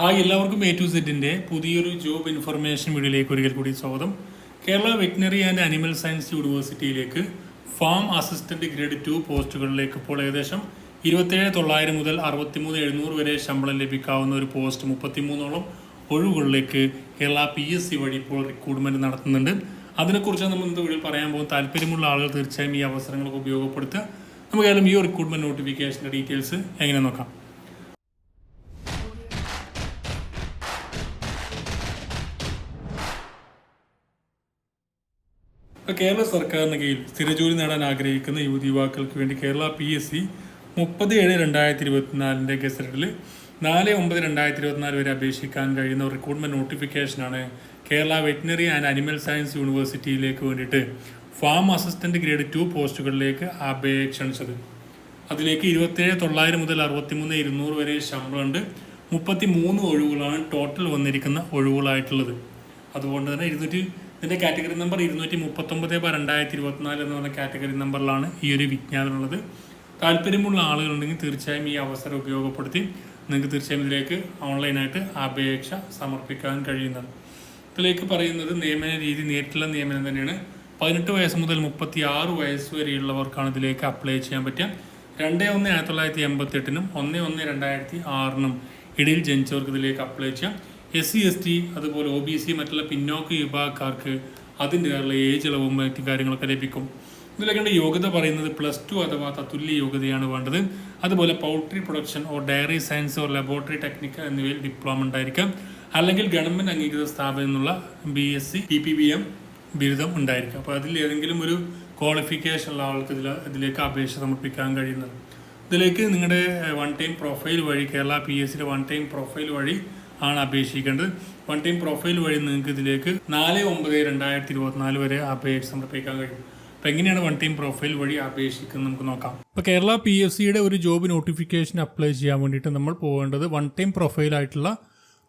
Hi എല്ലാവർക്കും A to സെറ്റിന്റെ പുതിയൊരു ജോബ് ഇൻഫർമേഷൻ വീഡിയോയിലേക്ക് ഒരിക്കൽ കൂടി സ്വാഗതം. Kerala veterinary and animal science യൂണിവേഴ്സിറ്റിയിലേക്ക് farm assistant grade two പോസ്റ്റുകളിലേക്ക് ഇപ്പോൾ ഏകദേശം ഇരുപത്തേഴ് തൊള്ളായിരം മുതൽ അറുപത്തിമൂന്ന് എഴുന്നൂറ് വരെ ശമ്പളം ലഭിക്കാവുന്ന ഒരു പോസ്റ്റ് മുപ്പത്തിമൂന്നോളം ഒഴിവുകളിലേക്ക് കേരള പി എസ് സി വഴി ഇപ്പോൾ റിക്രൂട്ട്മെന്റ് നടത്തുന്നുണ്ട്. അതിനെക്കുറിച്ച് നമ്മൾ ഇന്ന് വീഡിയോയിൽ പറയാൻ പോകും താല്പര്യമുള്ള ആളുകൾ തീർച്ചയായും ഈ അവസരങ്ങളൊക്കെ ഉപയോഗപ്പെടുത്തുക. നമുക്ക് ഏതായാലും ഈ റിക്രൂട്ട്മെന്റ് നോട്ടിഫിക്കേഷന്റെ ഡീറ്റെയിൽസ് എങ്ങനെ നോക്കാം? കേരള സർക്കാരിന് കീഴിൽ സ്ഥിരജോലി നേടാൻ ആഗ്രഹിക്കുന്ന യുവതി യുവാക്കൾക്ക് വേണ്ടി കേരള പി എസ് സി മുപ്പത് ഏഴ് രണ്ടായിരത്തി ഇരുപത്തിനാലിന്റെ ഗസറ്റിൽ നാല് ഒമ്പത് രണ്ടായിരത്തി ഇരുപത്തിനാല് വരെ അപേക്ഷിക്കാൻ കഴിയുന്ന recruitment നോട്ടിഫിക്കേഷനാണ് Kerala veterinary and animal science യൂണിവേഴ്സിറ്റിയിലേക്ക് വേണ്ടിയിട്ട് ഫാം അസിസ്റ്റന്റ് ഗ്രേഡ് ടു പോസ്റ്റുകളിലേക്ക് അപേക്ഷ അതിലേക്ക് ഇരുപത്തേഴ് തൊള്ളായിരം മുതൽ അറുപത്തിമൂന്ന് ഇരുന്നൂറ് വരെ ശമ്പളമുണ്ട്. മുപ്പത്തി മൂന്ന് ഒഴിവുകളാണ് ടോട്ടൽ വന്നിരിക്കുന്ന ഒഴിവുകളായിട്ടുള്ളത്. അതുകൊണ്ട് തന്നെ ഇരുന്നൂറ്റി ഇതിന്റെ കാറ്റഗറി നമ്പർ ഇരുന്നൂറ്റി മുപ്പത്തൊമ്പത് ബാർ രണ്ടായിരത്തി ഇരുപത്തിനാല് എന്ന് പറഞ്ഞ കാറ്റഗറി നമ്പറിലാണ് ഈ ഒരു വിജ്ഞാപനം ഉള്ളത്. താല്പര്യമുള്ള ആളുകളുണ്ടെങ്കിൽ തീർച്ചയായും ഈ അവസരം ഉപയോഗപ്പെടുത്തി നിങ്ങൾക്ക് തീർച്ചയായും ഇതിലേക്ക് ഓൺലൈനായിട്ട് അപേക്ഷ സമർപ്പിക്കാൻ കഴിയുന്നതാണ്. ഇതിലേക്ക് പറയുന്നത് നിയമന രീതി നേരിട്ടുള്ള നിയമനം തന്നെയാണ്. പതിനെട്ട് വയസ്സ് മുതൽ മുപ്പത്തി ആറ് വയസ്സ് വരെയുള്ളവർക്കാണ് ഇതിലേക്ക് അപ്ലൈ ചെയ്യാൻ പറ്റുക. രണ്ട് ഒന്ന് ആയിരത്തി തൊള്ളായിരത്തി എൺപത്തി എട്ടിനും ഒന്ന് ഒന്ന് രണ്ടായിരത്തി ആറിനും ഇടയിൽ ജനിച്ചവർക്ക് ഇതിലേക്ക് അപ്ലൈ ചെയ്യാം. എസ് സി എസ് ടി അതുപോലെ ഒ ബി സി മറ്റുള്ള പിന്നോക്ക വിഭാഗക്കാർക്ക് അതിന്റെതായുള്ള ഏജ് ഇളവും മറ്റു കാര്യങ്ങളൊക്കെ ലഭിക്കും. ഇതിലേക്കുള്ള യോഗ്യത പറയുന്നത് പ്ലസ് ടു അഥവാ തത്തുല്യ യോഗ്യതയാണ് വേണ്ടത്. അതുപോലെ poultry production or dairy science or laboratory technical എന്നിവയിൽ ഡിപ്ലോമ ഉണ്ടായിരിക്കാം. അല്ലെങ്കിൽ ഗവൺമെന്റ് അംഗീകൃത സ്ഥാപനം എന്നുള്ള B S C P P B M ബിരുദം ഉണ്ടായിരിക്കും. അപ്പോൾ അതിൽ ഏതെങ്കിലും ഒരു ക്വാളിഫിക്കേഷൻ ഉള്ള ആൾക്ക് ഇതിൽ ഇതിലേക്ക് അപേക്ഷ സമർപ്പിക്കാൻ കഴിയുന്നത്. ഇതിലേക്ക് നിങ്ങളുടെ വൺ ടൈം പ്രൊഫൈൽ വഴി കേരള പി എസ് സിയുടെ വൺ ടൈം പ്രൊഫൈൽ വഴി ആണ് അപേക്ഷിക്കേണ്ടത്. വൺ ടൈം പ്രൊഫൈൽ വഴി നിങ്ങൾക്ക് ഇതിലേക്ക് നാല് ഒമ്പത് രണ്ടായിരത്തി ഇരുപത്തിനാല് വരെ അപേക്ഷ സമർപ്പിക്കാൻ കഴിയും. അപ്പോൾ എങ്ങനെയാണ് വൺ ടൈം പ്രൊഫൈൽ വഴി അപേക്ഷിക്കുന്നത് നമുക്ക് നോക്കാം. ഇപ്പോൾ കേരള പി എഫ് സിയുടെ ഒരു ജോബ് നോട്ടിഫിക്കേഷൻ അപ്ലൈ ചെയ്യാൻ വേണ്ടിയിട്ട് നമ്മൾ പോകേണ്ടത് വൺ ടൈം പ്രൊഫൈൽ ആയിട്ടുള്ള